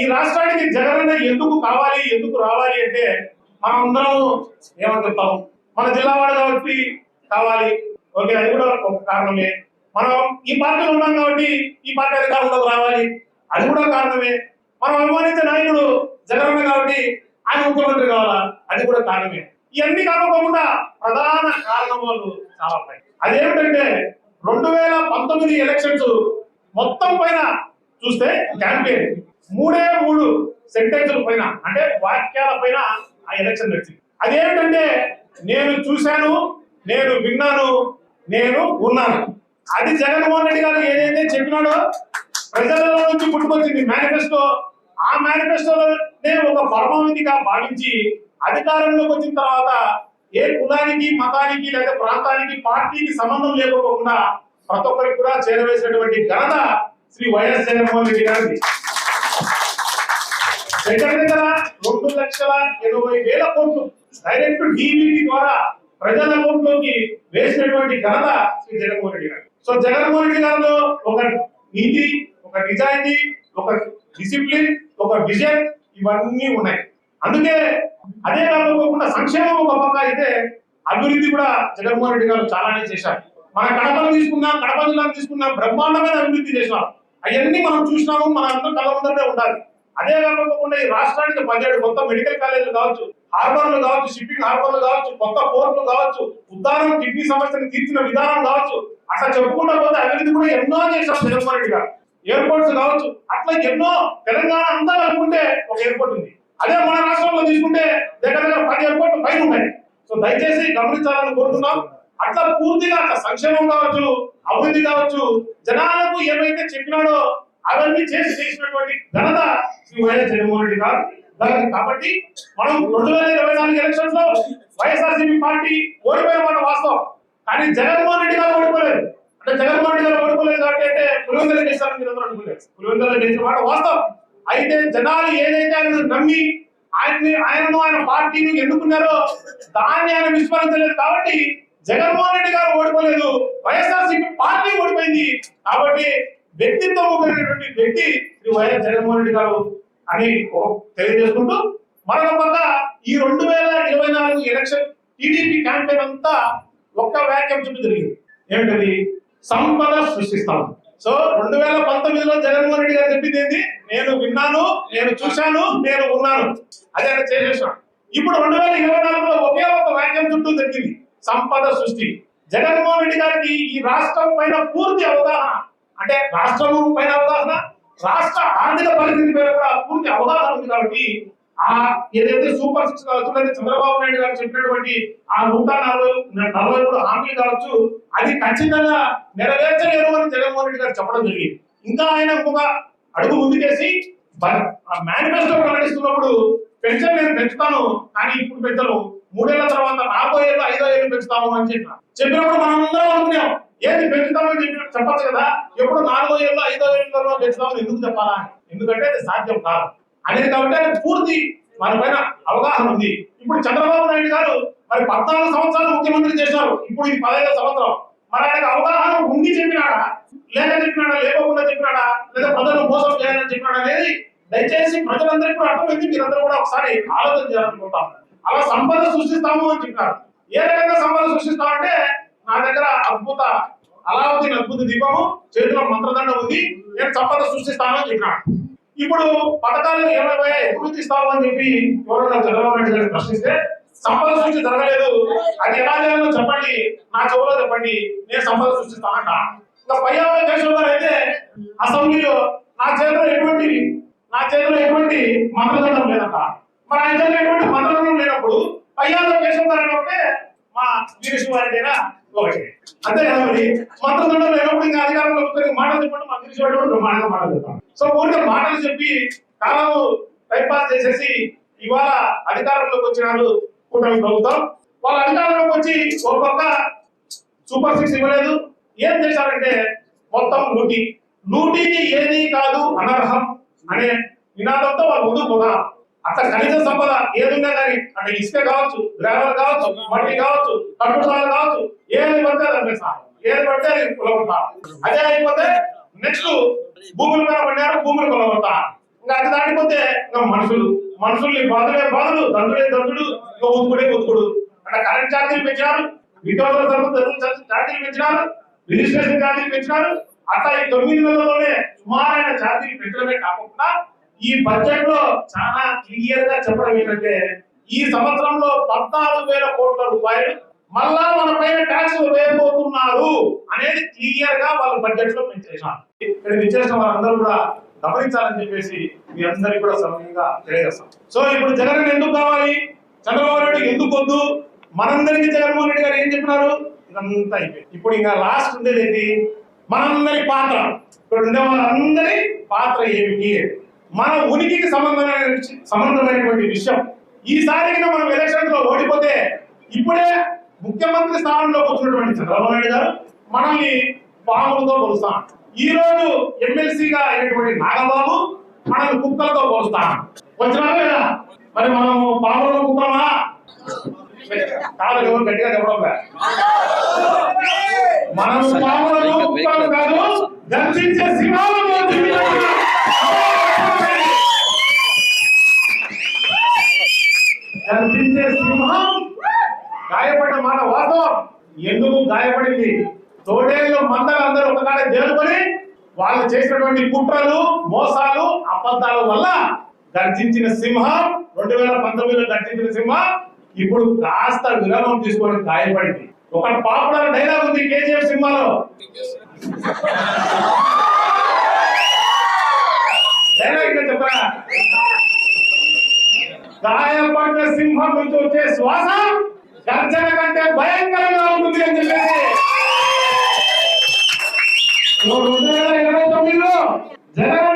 ఈ రాష్ట్రానికి జగనన్న ఎందుకు కావాలి ఎందుకు రావాలి అంటే మనం అందరం ఏమనుకుంటాం? మన జిల్లా వాడు కాబట్టి కావాలి. ఓకే అది కూడా ఒక కారణమే. మనం ఈ పార్టీలో ఉన్నాం కాబట్టి ఈ పార్టీ అధికారంలోకి రావాలి. అది కూడా కారణమే. మనం అభిమానించే నాయకుడు జగనన్న కాబట్టి ఆయన ముఖ్యమంత్రి కావాలా? అది కూడా కారణమే. ఇవన్నీ కాకపోకుండా ప్రధాన కారణం వాళ్ళు చాలా ఉన్నాయి. అదేమిటంటే రెండు వేల పంతొమ్మిది ఎలక్షన్స్ మొత్తం పైన చూస్తే క్యాంపెయిన్. మూడే మూడు సెంటెన్సుల పైన అంటే వాక్యాల పైన ఆ ఎలక్షన్ నడిచింది. అదేంటంటే నేను చూశాను నేను విన్నాను నేను ఉన్నాను. అది జగన్మోహన్ రెడ్డి గారు ఏదైతే చెప్పినాడో ప్రజలలో నుంచి పుట్టుకొచ్చింది మేనిఫెస్టో ఆ మేనిఫెస్టోనే ఒక పరమవిధిగా భావించి అధికారంలోకి వచ్చిన తర్వాత ఏ కులానికి మతానికి లేదా ప్రాంతానికి పార్టీకి సంబంధం లేకపోకుండా ప్రతి ఒక్కరికి కూడా చేరవేసినటువంటి ఘనత శ్రీ వైఎస్ జగన్మోహన్ రెడ్డి గారిది. దగ్గర రెండు లక్షల ఎనభై వేల కోట్లు. డైరెక్ట్ డిబిటి ద్వారా ప్రజల అకౌంట్లోకి వేసినటువంటి ఘనత శ్రీ జగన్మోహన్ రెడ్డి గారు. సో జగన్మోహన్ రెడ్డి గారిలో ఒక నీతి ఒక నిజాయితీ ఒక డిసిప్లిన్ ఒక విజన్ ఇవన్నీ ఉన్నాయి. అందుకే అదే కాకుండా సంక్షేమం ఒక పక్క అయితే అభివృద్ధి కూడా జగన్మోహన్ రెడ్డి గారు చాలానే చేశారు. మన కడపను తీసుకున్నాం కడప జిల్లాను తీసుకున్నాం బ్రహ్మాండమైన అభివృద్ధి చేసినాం అవన్నీ మనం చూసినాము మన అందరం కళ్ళ ఉండాలి. అదే కాకుండా ఈ రాష్ట్రానికి పదిహేడు కొత్త మెడికల్ కాలేజీలు కావచ్చు హార్బర్లు కావచ్చు షిప్పింగ్ హార్బర్లు కావచ్చు కొత్త పోర్టులు కావచ్చు ఉద్దానం కిడ్నీ సమస్యను తీర్చిన విధానం కావచ్చు అట్లా చెప్పుకుంటా పోతే అభివృద్ధి కూడా ఎన్నో చేశాం జగన్మోహన్ రెడ్డి గారు. ఎయిర్పోర్ట్స్ కావచ్చు అట్లా ఎన్నో తెలంగాణ అంతా అనుకుంటే ఒక ఎయిర్పోర్ట్ ఉంది. అదే మన రాష్ట్రంలో తీసుకుంటే దగ్గర దగ్గర పది ఎయిర్పోర్ట్లు పైన ఉన్నాయి. సో దయచేసి గమనించాలని కోరుతున్నాం. అట్లా పూర్తిగా అట్లా సంక్షేమం కావచ్చు అభివృద్ధి కావచ్చు జనాలకు ఏమైతే చెప్పినాడో అవన్నీ చేసి చేసినటువంటి ఘనత శ్రీ వైఎస్ జగన్మోహన్ రెడ్డి గారు. కాబట్టి మనం రెండు వేల ఇరవై నాలుగు ఎలక్షన్స్లో వైఎస్ఆర్సీపీ పార్టీ ఓడిపోయిన మాట వాస్తవం. కానీ జగన్మోహన్ రెడ్డి గారు ఓడిపోలేదు. అంటే జగన్మోహన్ రెడ్డి గారు ఓడిపోలేదు కాబట్టి అంటే పులివెందులు చేశారని మీరు అందరూ అనుకోలేదు. పులివెందులు చేసిన మాట వాస్తవం. అయితే జనాలు ఏదైతే ఆయన నమ్మి ఆయన్ని ఆయనను ఆయన పార్టీని ఎన్నుకున్నారో దాన్ని ఆయన విస్మరించలేదు కాబట్టి జగన్మోహన్ రెడ్డి గారు ఓడిపోలేదు. వైఎస్ఆర్సీపీ పార్టీ ఓడిపోయింది. కాబట్టి వ్యక్తిత్వం కలిగినటువంటి వ్యక్తి శ్రీ వైఎస్ జగన్మోహన్ రెడ్డి గారు అని తెలియజేసుకుంటూ మరొక పక్క ఈ రెండు వేల ఇరవై నాలుగు ఎలక్షన్ టీడీపీ క్యాంపెయిన్ అంతా ఒక్క వాక్యం చుట్టూ జరిగింది ఏమిటది? సంపద సృష్టిస్తాం. సో రెండు వేల పంతొమ్మిదిలో జగన్మోహన్ రెడ్డి గారు చెప్పింది ఏంటి నేను విన్నాను నేను చూశాను నేను ఉన్నాను. అదే ఆయన చేసేసాను ఇప్పుడు రెండు వేల ఇరవై నాలుగులో ఒకే ఒక వాక్యం చుట్టూ జరిగింది సంపద సృష్టి. జగన్మోహన్ రెడ్డి గారికి ఈ రాష్ట్రం పైన పూర్తి అవగాహన అంటే రాష్ట్రం పైన అవగాహన రాష్ట్ర ఆర్థిక పరిస్థితి పైన కూడా పూర్తి అవగాహన ఉంది కాబట్టి ఆ ఏదైతే సూపర్ సిక్స్ కావచ్చు లేదా చంద్రబాబు నాయుడు గారు చెప్పినటువంటి ఆ నూట నలభై నలభై మూడు హామీలు కావచ్చు అది ఖచ్చితంగా నెరవేర్చలేరు అని జగన్మోహన్ రెడ్డి గారు చెప్పడం జరిగింది. ఇంకా ఆయన ఇంకొక అడుగు ముందుకేసి మేనిఫెస్టో ప్రకటిస్తున్నప్పుడు పెన్షన్ నేను పెంచుతాను కానీ ఇప్పుడు పెంచను మూడేళ్ళ తర్వాత నాలుగో ఏళ్ళు ఐదో ఏళ్ళు పెంచుతాము అని చెప్పిన. చెప్పినప్పుడు మనం అందరం అనుకున్నాం ఏది పెంచుతామని చెప్పి చెప్పచ్చు కదా? ఎప్పుడు నాలుగో ఏళ్ళు ఐదో ఏళ్ళలో పెంచుతామని ఎందుకు చెప్పాలా? ఎందుకంటే అది సాధ్యం కాదు. అనేది కాబట్టి ఆయన పూర్తి మన పైన అవగాహన ఉంది. ఇప్పుడు చంద్రబాబు నాయుడు గారు మరి పద్నాలుగు సంవత్సరాలు ముఖ్యమంత్రి చేశారు. ఇప్పుడు ఇది పదహైదు సంవత్సరం. మరి ఆయనకు అవగాహన ఉండి చెప్పినాడా? లేక చెప్పినాడా? లేకుండా చెప్పినాడా? లేదా ప్రజలు మోసం చేయాలని చెప్పినాడా అనేది దయచేసి ప్రజలందరికీ కూడా అర్థమైంది. మీరందరూ కూడా ఒకసారి ఆలోచన చేయాలనుకుంటాం. అలా సంపద సృష్టిస్తాము అని చెప్పినారు. ఏ రకంగా సంపద సృష్టిస్తామంటే నా దగ్గర అద్భుత అలావుద్దీన్ అద్భుత దీపము చేతిలో మంత్రదండ ఉంది నేను సంపద సృష్టిస్తానని చెప్పినాడు. ఇప్పుడు పథకాలు ఏమైపోయా ఎప్పుడు తీస్తావు అని చెప్పి ఎవరైనా చంద్రబాబు నాయుడు గారిని ప్రశ్నిస్తే సంపద సృష్టి జరగలేదు. అది ఎలా చేయాలో చెప్పండి. నా చెవులో చెప్పండి. నేను సంపద సృష్టిస్తానంట. ఇంకా పయ్యావ కేశవ్ గారు అయితే అసెంబ్లీలో నా చేతిలో ఎటువంటి నా చేతిలో ఎటువంటి మంత్రదండం లేదంట. మరి ఆయన చేతిలో ఎటువంటి మంత్రదండం లేనప్పుడు పర్యావరణ దేశం గారు అయినప్పుడే ఒకటే మా వీరేశ్వరైనా ఒకటి అంతే కదా మరి? మంత్రదండం లేనప్పుడు ఇంకా అధికారంలో కూర్చొని మాటలు చెప్పండి మా వీరేశ్వరుడు కూడా బ్రహ్మాండంగా మాటలు చెప్తాం సో ఊరికే మాటలు చెప్పి కాలము టైం పాస్ చేసేసి ఇవాళ అధికారంలోకి వచ్చినారు కూటమి ప్రభుత్వం. వాళ్ళ అధికారంలోకి వచ్చి ఒక పక్క సూపర్ సిక్స్ ఇవ్వలేదు. ఏం చేశారంటే మొత్తం లూటీ లూటీకి ఏది కాదు అనర్హం అనే నినాదంతో వాళ్ళు ముందుకు పోతారు. అక్కడ ఖనిజ సంపద ఏదున్నా కానీ అంటే ఇసుక కావచ్చు గ్రావెల్ కావచ్చు మట్టి కావచ్చు కట్టుసాలు కావచ్చు ఏది పడితే అది ఏది పడితే అది కొలగొడతారు అదే అయిపోతే నెక్స్ట్ భూములు మీద పడినారు భూములు కొలగొడతారు ఇంకా అది దాటిపోతే ఇంకా మనుషులు మనుషుల్ని బాధలే బాధలు దంతుడే దంతుడు ఇంకా ఉతుకుడే ఉతుకుడు అంటే కరెంట్ ఛార్జీలు పెంచినారు నిత్యావసర సరుకులు ఛార్జీలు పెంచినారు రిజిస్ట్రేషన్ ఛార్జీలు పెంచినారు. అట్లా ఈ తొమ్మిది నెలల్లోనే సుమారైన ఛార్జీలు పెంచడమే కాకుండా ఈ బడ్జెట్లో చాలా క్లియర్గా చెప్పడం ఏంటంటే ఈ సంవత్సరంలో పద్నాలుగు వేల కోట్ల రూపాయలు మళ్ళా మన పైన ట్యాక్స్ వేయబోతున్నారు అనేది క్లియర్గా వాళ్ళ బడ్జెట్లో పెంచేసారు ఇక్కడ విచ్చేసిన వాళ్ళందరూ కూడా గమనించాలని చెప్పేసి మీ అందరికీ కూడా సమయంగా తెలియజేస్తాం. సో ఇప్పుడు జగన్ ఎందుకు కావాలి? చంద్రబాబు నాయుడు ఎందుకు వద్దు? మనందరికీ జగన్మోహన్ రెడ్డి గారు ఏం చెప్పినారు? ఇదంతా అయిపోయింది. ఇప్పుడు ఇంకా లాస్ట్ ఉండేది ఏంటి? మనందరి పాత్ర. ఇక్కడ ఉండే వాళ్ళందరి పాత్ర ఏమిటి? మన ఉనికికి సంబంధమైన సంబంధమైనటువంటి విషయం. ఈసారి మనం ఎలక్షన్స్లో ఓడిపోతే ఇప్పుడే ముఖ్యమంత్రి స్థానంలో కూర్చున్నటువంటి చంద్రబాబు నాయుడు గారు మనల్ని పాములతో పోలుస్తాం ఈ రోజు ఎమ్మెల్సీగా అయినటువంటి నాగబాబు మనల్ని కుక్కలతో పోలుస్తాం వచ్చినా లేదా? మరి మనము పాములతో కుక్కలమా? కాదు ఎవరు గట్టిగా చెప్పడం. మనం పాములను కుక్కలు కాదు దర్శించే సింహాలను దర్శించే సింహం గాయపడిన మాట వాస్తవం. ఎందుకు గాయపడింది? తోడేళ్ళు మందలు అందరూ ఒకకాడ చేరుకొని వాళ్ళు చేసినటువంటి కుట్రలు మోసాలు అబద్ధాల వల్ల గర్జించిన సింహం రెండు వేల పంతొమ్మిదిలో గర్జించిన సింహం ఇప్పుడు కాస్త విరామం తీసుకొని గాయపడింది. ఒక పాపులర్ డైలాగ్ ఉంది కేజీఎఫ్ సినిమాలో డైలాగ్ ఇంకా చెప్పరా గాయపడిన సింహం నుంచి వచ్చే శ్వాస గర్జన కంటే భయంకరంగా ఉంటుంది అని చెప్పేసి. రెండు వేల ఇరవై తొమ్మిదిలో జగన్